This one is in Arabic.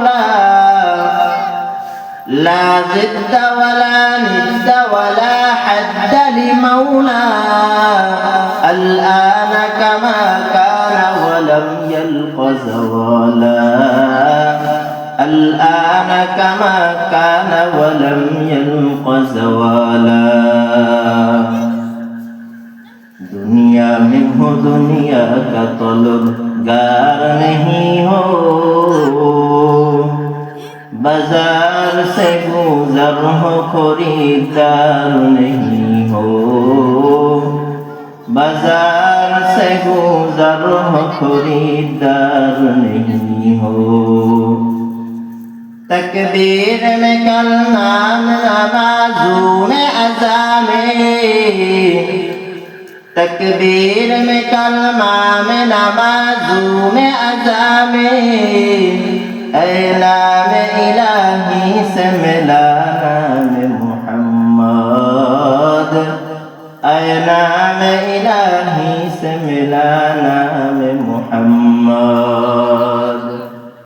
لا لا ضد ولا ند ولا حد لمولا. الآن كما كان ولم يلق زوالا. الآن كما كان ولم يلق زوالا. دنيا منه دنيا كطلب کا طلب बाजार से गुजर हो खरीदार नहीं हो बाजार से गुजर हो खरीदार नहीं हो तकबीर में कल नाम नमाजू में अजामे तकबीर में कलमा में नमाजू में अजा में اے نام الہی سے ملا نام محمد اے نام الہی سے ملا